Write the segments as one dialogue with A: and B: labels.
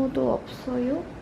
A: 아무도 없어요.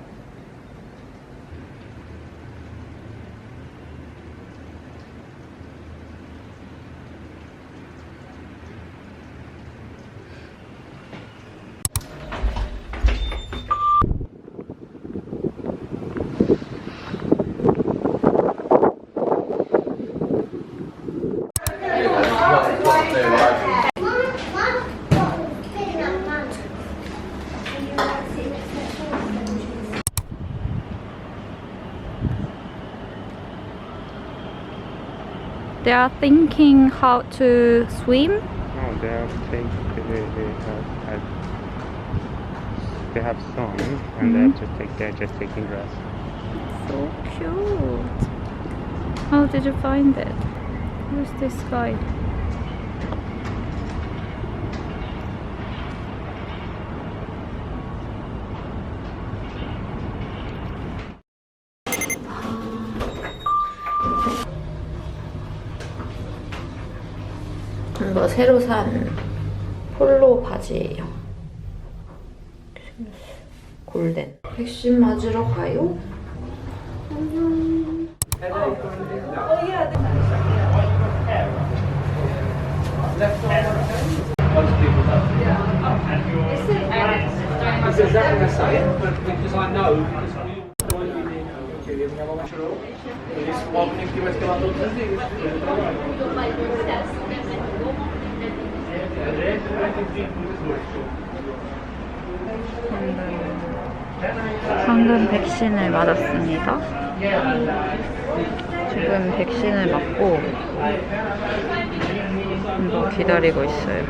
A: They are thinking how to swim.
B: No, they have think they, they have had, they have song and they mm-hmm. have to take they're just taking rest.
A: So cute. How did you find it? Who's this guy? 이거 새로 산 폴로 바지예요. 골덴. 백신 맞으러 가요? 안녕. 방금 백신을 맞았습니다. 지금 백신을 맞고 뭐 기다리고 있어요.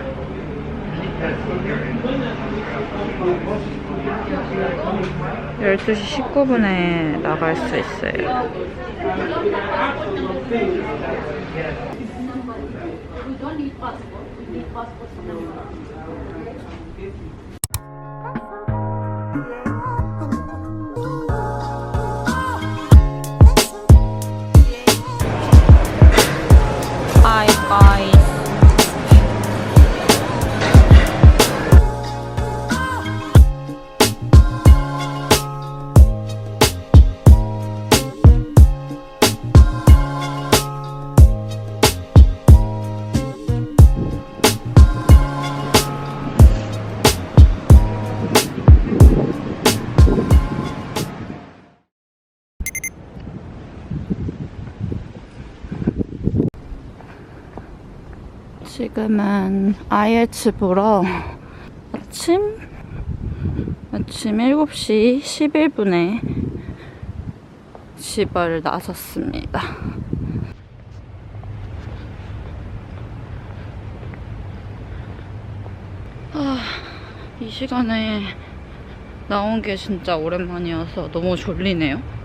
A: 12시 19분에 나갈 수 있어요. hijos. 지금은 IH 보러 아침 아침 7시 11분에 집을 나섰습니다. 아, 이 시간에 나온 게 진짜 오랜만이어서 너무 졸리네요.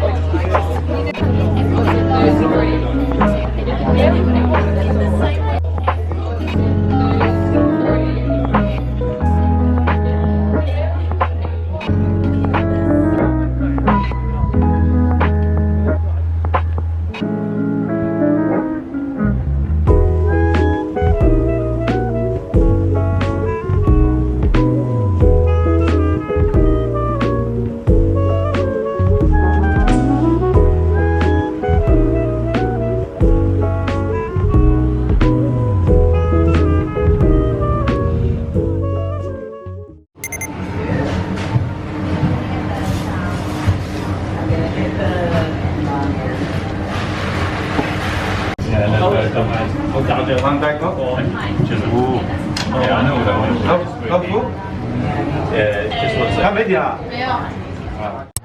C: Thank you.
D: How many?